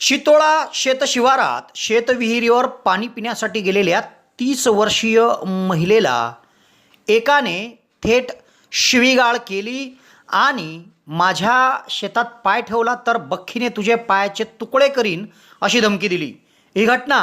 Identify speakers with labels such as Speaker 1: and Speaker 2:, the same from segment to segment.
Speaker 1: शितोळा शेतशिवारात शेतविहिरीवर पाणी पिण्यासाठी गेलेल्या तीस वर्षीय महिलेला एकाने थेट शिवीगाळ केली आणि माझ्या शेतात पाय ठेवला तर बख्खीने तुझे पायाचे तुकडे करीन अशी धमकी दिली. ही घटना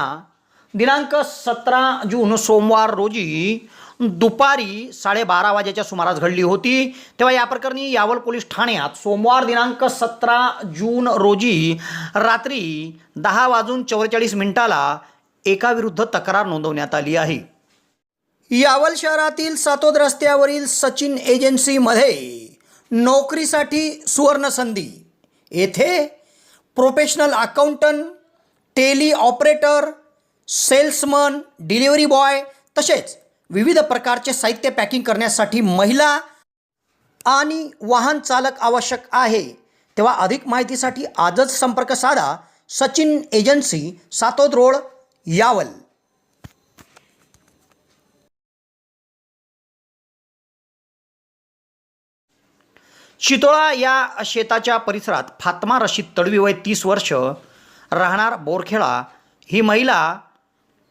Speaker 1: दिनांक सतरा जून सोमवार रोजी दुपारी साडेबारा वाजेच्या सुमारास घडली होती. तेव्हा या प्रकरणी यावल पोलीस ठाण्यात सोमवार दिनांक सतरा जून रोजी रात्री दहा वाजून चौवेचाळीस मिनिटाला एकाविरुद्ध तक्रार नोंदवण्यात आली आहे. यावल शहरातील सातोद रस्त्यावरील सचिन एजन्सीमध्ये नोकरीसाठी सुवर्णसंधी येथे professional accountant tally operator salesman delivery boy तसेच विविध प्रकारचे साहित्य पॅकिंग करण्यासाठी महिला आणि वाहन चालक आवश्यक आहे. तेव्हा अधिक माहितीसाठी आजच संपर्क साधा सचिन एजन्सी सातोद रोड यावल. चितोळा या शेताच्या परिसरात फातमा रशीद तडवी वय तीस वर्ष राहणार बोरखेळा ही महिला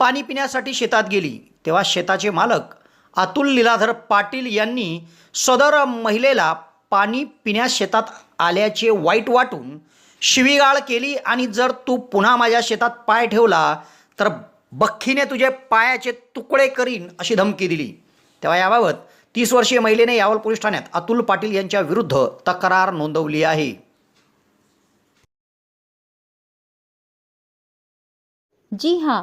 Speaker 1: पाणी पिण्यासाठी शेतात गेली. तेव्हा शेताचे मालक अतुल लीलाधर पाटील यांनी सदर महिलेला पाणी पिण्यास शेतात आल्याचे वाईट वाटून शिवीगाळ केली आणि जर तू पुन्हा माझ्या शेतात पाय ठेवला तर बख्खीने तुझे पायाचे तुकडे करीन अशी धमकी दिली. तेव्हा याबाबत तीस वर्षीय महिलेने यावल पोलीस ठाण्यात अतुल पाटील यांच्या विरुद्ध तक्रार नोंदवली आहे.
Speaker 2: जी हां